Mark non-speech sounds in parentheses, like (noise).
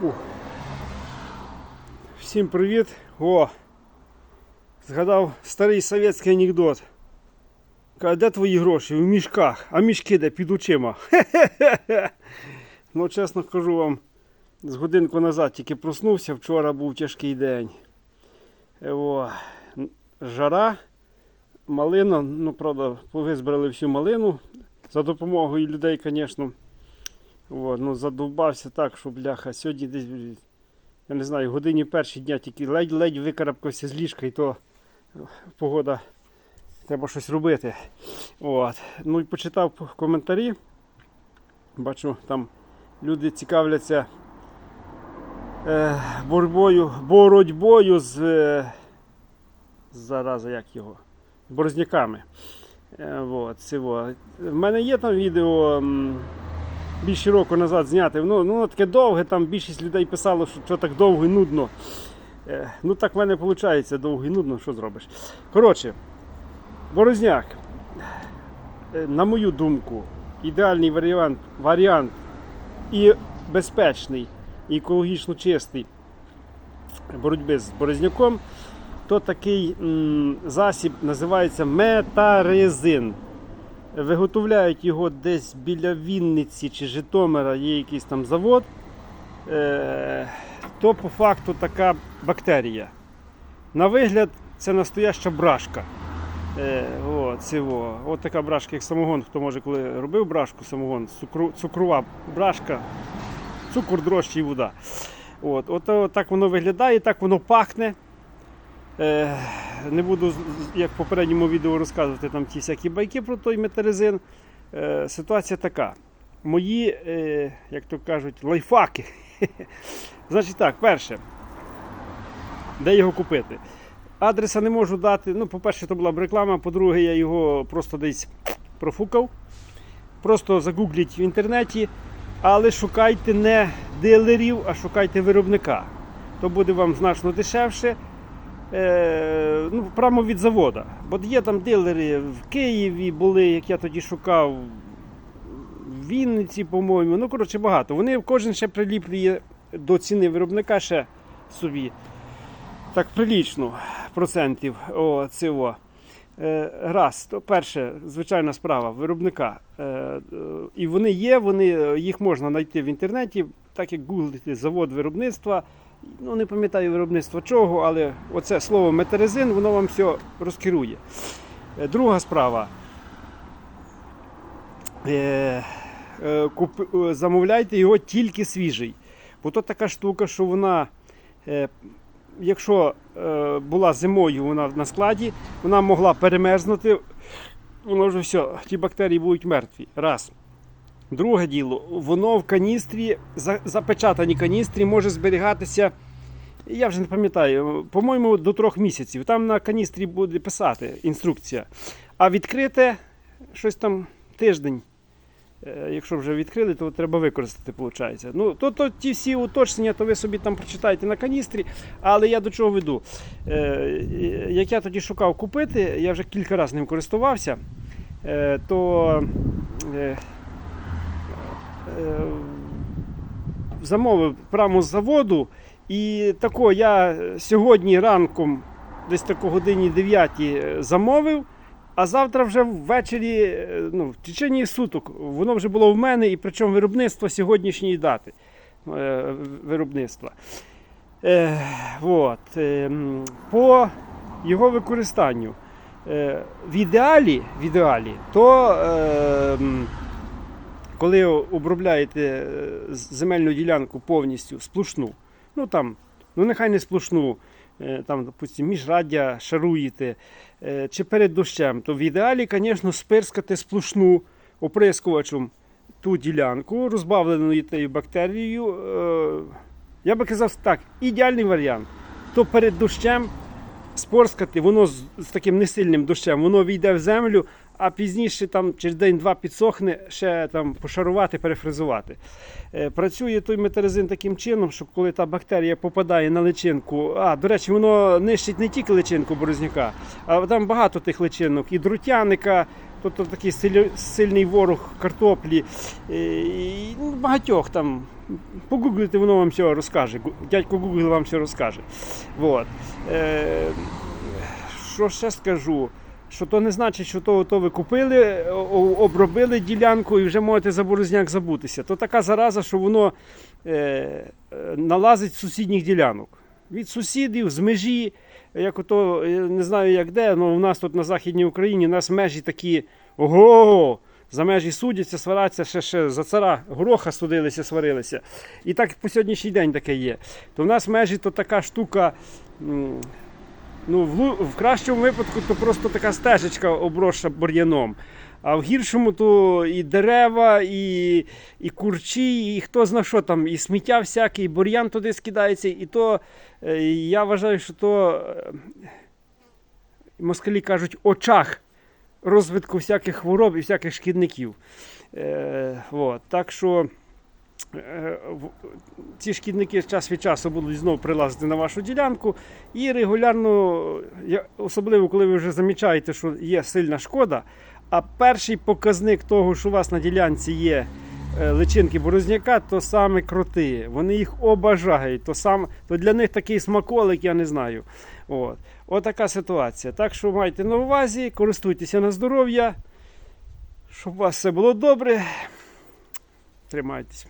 Фу. Всім привіт! О! Згадав старий совєтський анекдот. Каже, де твої гроші? У мішках, а мішки де під очима. Хе-хе-хе. (laughs) Ну, чесно кажу вам, з годинку назад тільки проснувся, вчора був тяжкий день. О, жара, малина, ну правда, повизбирали всю малину за допомогою людей, звісно. От, ну, задовбався так, що бляха. Сьогодні десь, я не знаю, годині перші дня тільки ледь-ледь викарабкався з ліжка і то е, погода, треба щось робити. От. Ну і почитав коментарі. Бачу, там люди цікавляться е, боротьбою, боротьбою з, е, зараза, як його, з борозняками. Е, от. В мене є там відео. Більше року назад зняти. Ну, ну таке довге, там більшість людей писало, що, що так довго і нудно. Е, ну так в мене виходить довго і нудно, що зробиш. Коротше, Борозняк, е, на мою думку, ідеальний варіант, варіант і безпечний, і екологічно чистий боротьби з борозняком, то такий м, засіб називається метарезин. Виготовляють його десь біля Вінниці чи Житомира, є якийсь там завод. Е, то по факту така бактерія. На вигляд, це настояща брашка. Е, о, цього. От така брашка, як самогон, хто може коли робив брашку, самогон, цукру, цукрова брашка, цукор, дрожчі і вода. От, от, от так воно виглядає, так воно пахне. Е, не буду, як в попередньому відео, розказувати там ті всякі байки про той метарезин. Е, ситуація така. Мої, е, як то кажуть, лайфаки. (laughs) Значить так, перше, де його купити? Адреса не можу дати. Ну, по-перше, то була б реклама, по-друге, я його просто десь профукав. Просто загугліть в інтернеті, але шукайте не дилерів, а шукайте виробника. То буде вам значно дешевше ну, прямо від завода. Бо є там дилери в Києві були, як я тоді шукав, в Вінниці, по-моєму. Ну, коротше, багато. Вони кожен ще приліплює до ціни виробника ще собі. Так, прилічно процентів. О, цього. Е, раз, то перше, звичайна справа виробника. Е, е, і вони є, вони, їх можна знайти в інтернеті, так як гуглити завод виробництва. Ну, не пам'ятаю виробництва чого, але оце слово метарезин, воно вам все розкерує. Е, Друга справа. Е, е, замовляйте його тільки свіжий. Бо то така штука, що вона, якщо була зимою вона на складі, вона могла перемерзнути, воно вже все, ті бактерії будуть мертві. Раз. Друге діло, воно в каністрі, за- запечатаній каністрі може зберігатися, я вже не пам'ятаю, по-моєму, до трьох місяців. Там на каністрі буде писати інструкція. А відкрите щось там тиждень. Е, Якщо вже відкрили, то треба використати, виходить. Ну, то, то ті всі уточнення, то ви собі там прочитаєте на каністрі. Але я до чого веду? Е, як я тоді шукав купити, я вже кілька разів ним користувався, е, то замовив прямо з заводу. І тако я сьогодні ранком, десь тако годині 9 замовив. А завтра вже ввечері, е, ну, в течение суток, воно вже було в мене, і причому виробництво сьогоднішньої дати е, виробництва. Е, вот, е, по його використанню. Е, в ідеалі, в ідеалі то е, коли обробляєте е, земельну ділянку повністю сплошну, ну там, ну нехай не сплошну, е, там, допустим, міжраддя шаруєте, е, чи перед дощем, то в ідеалі, звісно, спирскати сплошну оприскувачем ту ділянку, розбавленою тією бактерією. Я би казав так, ідеальний варіант. То перед дощем спорскати, воно з таким несильним дощем, воно війде в землю, а пізніше там через день-два підсохне, ще там пошарувати, перефризувати. Е, Працює той метарезин таким чином, що коли та бактерія попадає на личинку, а до речі, воно нищить не тільки личинку борозняка, а там багато тих личинок, і друтяника, Тобто такий сильний ворог картоплі. е, І, ну, багатьох там. Погуглите, воно вам все розкаже. Дядько Google вам все розкаже. Вот. Е, що ще скажу? Що то не значить, що то, то ви купили, обробили ділянку і вже можете за борозняк забутися. То така зараза, що воно е, е, налазить з сусідніх ділянок. Від сусідів, з межі, як ото, не знаю як де, але у нас тут на Західній Україні у нас межі такі ого! За межі судяться, свараться, ще, ще за цара гороха судилися, сварилися. І так по сьогоднішній день таке є. То в нас межі то така штука. Ну, в, в кращому випадку то просто така стежечка обросша бур'яном. А в гіршому то і дерева, і, і курчі, і хто зна що там, і сміття всяке, і бур'ян туди скидається. І то е, я вважаю, що то е, москалі кажуть очах розвитку всяких хвороб і всяких шкідників. Е, от. Так що ці шкідники час від часу будуть знову прилазити на вашу ділянку. І регулярно, особливо коли ви вже замічаєте, що є сильна шкода. А перший показник того, що у вас на ділянці є е, личинки борозняка, то саме кроти. Вони їх обажають. То, сам, то для них такий смаколик, я не знаю. От. От така ситуація. Так що майте на увазі, користуйтеся на здоров'я, щоб у вас все було добре. Тримайтесь.